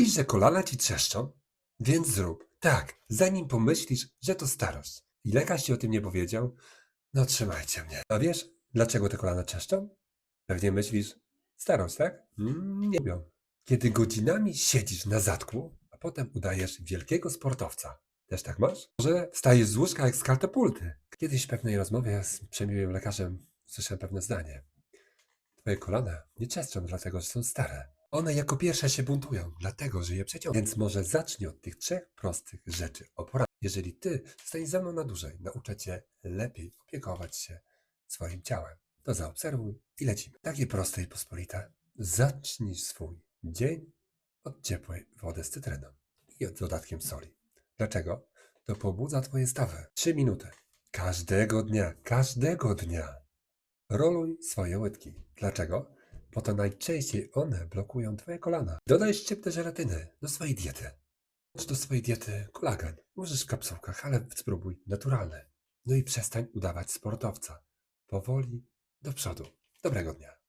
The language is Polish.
Wiesz, że kolana ci trzeszczą? Więc zrób. Tak, zanim pomyślisz, że to starość. I lekarz ci o tym nie powiedział, no trzymajcie mnie. A wiesz, dlaczego te kolana trzeszczą? Pewnie myślisz, starość, tak? Mm, nie lubią. Kiedy godzinami siedzisz na zadku, a potem udajesz wielkiego sportowca. Też tak masz? Może wstajesz z łóżka jak z katapulty. Kiedyś w pewnej rozmowie z przemiłym lekarzem słyszałem pewne zdanie. Twoje kolana nie trzeszczą dlatego, że są stare. One jako pierwsze się buntują, dlatego że je przeciągają. Więc może zacznij od tych trzech prostych rzeczy o. Jeżeli ty staniesz ze mną na dłużej, nauczę cię lepiej opiekować się swoim ciałem. To zaobserwuj i lecimy. Takie proste i pospolite. Zacznij swój dzień od ciepłej wody z cytryną i od dodatkiem soli. Dlaczego? To pobudza twoje stawy. Trzy minuty. Każdego dnia, każdego dnia. Roluj swoje łydki. Dlaczego? Bo to najczęściej one blokują twoje kolana. Dodaj szczyptę żelatyny do swojej diety. Dodaj do swojej diety kolagen. Możesz w kapsułkach, ale spróbuj naturalne. No i przestań udawać sportowca. Powoli do przodu. Dobrego dnia.